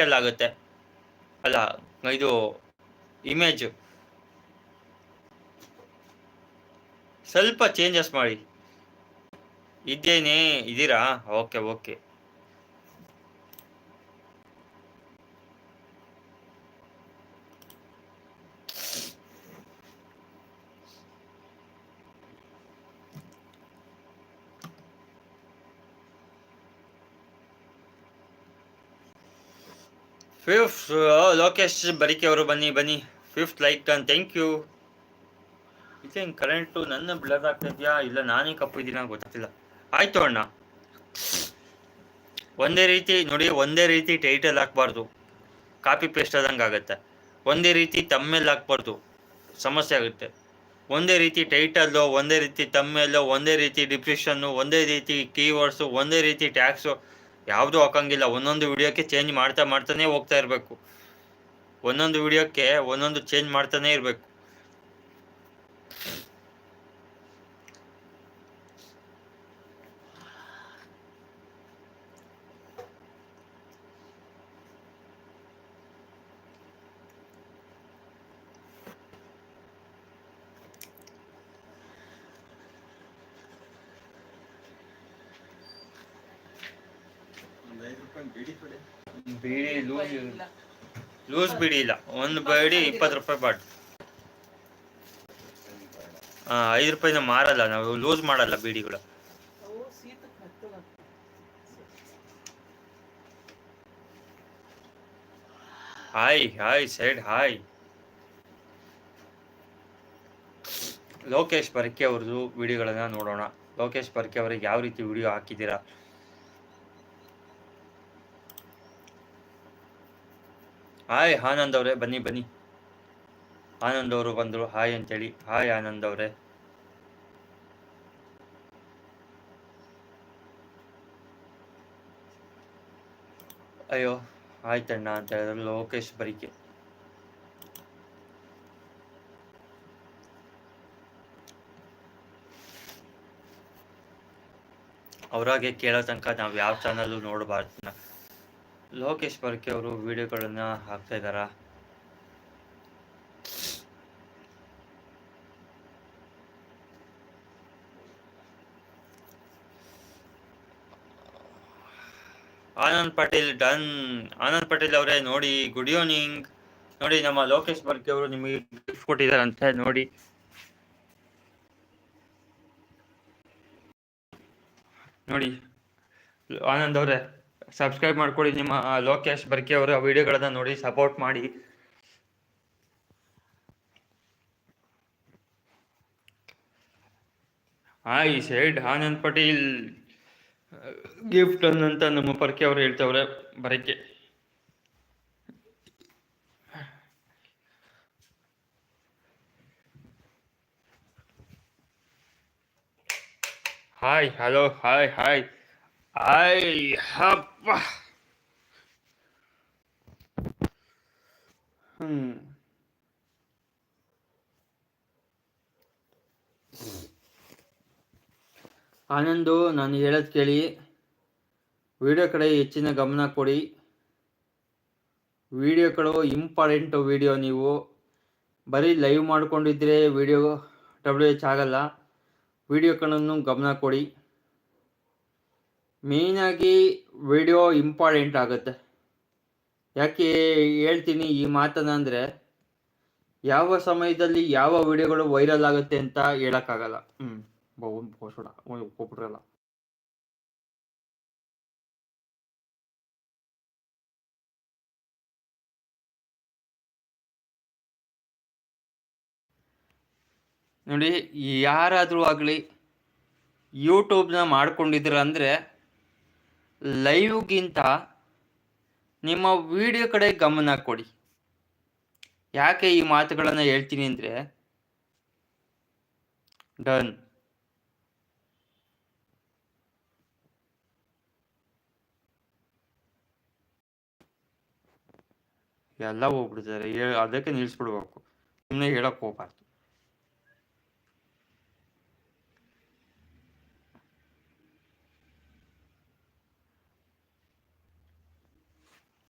ಆಗುತ್ತೆ. ಅಲ್ಲ ಇದು ಇಮೇಜ್ ಸ್ವಲ್ಪ ಚೇಂಜಸ್ ಮಾಡಿ. ಇದ್ದೇನೆ ಇದ್ದೀರಾ? ಓಕೆ ಓಕೆ ಫಿಫ್ತ್ ಲೋಕೇಶ್ ಬರಿಕೆ ಅವರು ಬನ್ನಿ ಬನ್ನಿ. Fifth like done thank you ಇದೇನು ಕರೆಂಟು ನನ್ನ ಬ್ಲರ್ ಆಗ್ತಿದ್ಯಾ? ಇಲ್ಲ, ನಾನೇ ಕಪ್ಪಿದ್ದೀನ ಗೊತ್ತಿಲ್ಲ. ಆಯ್ತು ಅಣ್ಣ. ಒಂದೇ ರೀತಿ, ನೋಡಿ, ಒಂದೇ ರೀತಿ ಟೈಟಲ್ ಹಾಕ್ಬಾರ್ದು. ಕಾಪಿ ಪೇಸ್ಟ್ ಆದಂಗೆ ಆಗುತ್ತೆ. ಒಂದೇ ರೀತಿ ತಮ್ಮೇಲೆ ಹಾಕ್ಬಾರ್ದು. ಸಮಸ್ಯೆ ಆಗುತ್ತೆ. ಒಂದೇ ರೀತಿ ಟೈಟಲ್ಲು ಒಂದೇ ರೀತಿ ತಮ್ಮೇಲು ಒಂದೇ ರೀತಿ ಡಿಪ್ರಿಷನ್ನು ಒಂದೇ ರೀತಿ ಕೀವರ್ಡ್ಸು ಒಂದೇ ರೀತಿ ಟ್ಯಾಕ್ಸು ಯಾವುದೂ ಹಾಕಂಗಿಲ್ಲ. ಒಂದೊಂದು ವಿಡಿಯೋಕ್ಕೆ ಚೇಂಜ್ ಮಾಡ್ತಾ ಮಾಡ್ತಾನೆ ಹೋಗ್ತಾ ಇರಬೇಕು. ಒಂದೊಂದು ವಿಡಿಯೋಕ್ಕೆ ಒಂದೊಂದು ಚೇಂಜ್ ಮಾಡ್ತಾನೆ ಇರಬೇಕು. ಬೀಡಿ ಲೂಸ್ ಲೂಸ್ ಬಿಡಿ ಇಲ್ಲ. ಒಂದು ಬೀಡಿ ಇಪ್ಪತ್ತು ರೂಪಾಯಿ ಬಾಟ್. ಹಾಂ ಐದು ರೂಪಾಯಿನ ಮಾರಲ್ಲ. ನಾವು ಲೂಸ್ ಮಾಡಲ್ಲ ಬೀಡಿಗಳು. Hi hi side hi. Lokesh Parke ಅವ್ರದ್ದು ವಿಡಿಯೋಗಳನ್ನ ನೋಡೋಣ. ಲೋಕೇಶ್ ಪರ್ಕೆ ಅವ್ರಿಗೆ ಯಾವ ರೀತಿ ವಿಡಿಯೋ ಹಾಕಿದ್ದೀರಾ? ಹಾಯ್ ಆನಂದ್ ಅವರೇ, ಬನ್ನಿ ಬನ್ನಿ. ಆನಂದ್ ಅವರು ಬಂದರು. ಹಾಯ್ ಅಂತೇಳಿ. ಹಾಯ್ ಆನಂದ್ ಅವರೇ. ಅಯ್ಯೋ, ಆಯ್ತಣ್ಣ ಅಂತ ಹೇಳಿದ್ರು ಲೋಕೇಶ್ ಬರಿಕೆ. ಅವ್ರಾಗೆ ಕೇಳೋ ತನಕ ನಾವು ಯಾವ ಚಾನಲ್ಲು ನೋಡಬಾರ್ದು ಲೋಕೇಶ್ ಬರ್ಕೆ ಅವರು ವಿಡಿಯೋಗಳನ್ನ ಹಾಕ್ತಾ ಇದ್ದಾರಾ? ಆನಂದ್ ಪಾಟೀಲ್ ಡನ್. ಆನಂದ್ ಪಟೇಲ್ ಅವರೇ, ನೋಡಿ ಗುಡ್ ಈವ್ನಿಂಗ್ ನೋಡಿ, ನಮ್ಮ ಲೋಕೇಶ್ ಬರ್ಕೆ ಅವರು ನಿಮಗೆ ಗಿಫ್ಟ್ ಕೊಟ್ಟಿದ್ದಾರಂತೆ, ನೋಡಿ. ನೋಡಿ, ಆನಂದ್ ಅವರೇ. ಸಬ್ಸ್ಕ್ರೈಬ್ ಮಾಡ್ಕೊಳ್ಳಿ. ನಿಮ್ಮ ಲೋಕೇಶ್ ಬರ್ಕಿ ಅವರ ವಿಡಿಯೋಗಳನ್ನ ನೋಡಿ ಸಪೋರ್ಟ್ ಮಾಡಿ. Hi side Anand Patel gift ಅನ್ನಂತ ನಮ್ಮ ಪರ್ಕೆ ಅವರು ಹೇಳ್ತವ್ರೆ, ಬರಕ್ಕೆ. Hi hello hi hi hi ಹಪ್ಪ ಹ್ಮ್ ಆನಂದು, ನಾನು ಹೇಳೋದು ಕೇಳಿ. ವಿಡಿಯೋ ಕಡೆ ಹೆಚ್ಚಿನ ಗಮನ ಕೊಡಿ. ವಿಡಿಯೋಗಳು ಇಂಪಾರ್ಟೆಂಟ್ ವಿಡಿಯೋ ನೀವು. ಬರೀ ಲೈವ್ ಮಾಡ್ಕೊಂಡಿದ್ರೆ ವಿಡಿಯೋ ಡಬ್ಲ್ಯೂ ಎಚ್ ಆಗಲ್ಲ. ವಿಡಿಯೋಗಳನ್ನು ಗಮನ ಕೊಡಿ. ಮೇಯ್ನಾಗಿ ವಿಡಿಯೋ ಇಂಪಾರ್ಟೆಂಟ್ ಆಗುತ್ತೆ. ಯಾಕೆ ಹೇಳ್ತೀನಿ ಈ ಮಾತನ್ನ ಅಂದರೆ, ಯಾವ ಸಮಯದಲ್ಲಿ ಯಾವ ವಿಡಿಯೋಗಳು ವೈರಲ್ ಆಗುತ್ತೆ ಅಂತ ಹೇಳೋಕ್ಕಾಗಲ್ಲ. ಹ್ಞೂ ಒಪ್ಪಿಟ್ರಲ್ಲ ನೋಡಿ, ಯಾರಾದರೂ ಆಗಲಿ ಯೂಟ್ಯೂಬ್ನ ಮಾಡ್ಕೊಂಡಿದ್ದೀರ ಅಂದರೆ ಲೈವ್ಗಿಂತ ನಿಮ್ಮ ವಿಡಿಯೋ ಕಡೆ ಗಮನ ಕೊಡಿ. ಯಾಕೆ ಈ ಮಾತುಗಳನ್ನು ಹೇಳ್ತೀನಿ ಅಂದರೆ, ಡನ್. ಎಲ್ಲ ಹೋಗ್ಬಿಡ್ತಾರೆ. ಅದಕ್ಕೆ ನಿಲ್ಲಿಸ್ಬಿಡ್ಬೇಕು ಸುಮ್ಮನೆ ಹೇಳಕ್ಕೆ ಹೋಗ್ಬಾರ್ದು.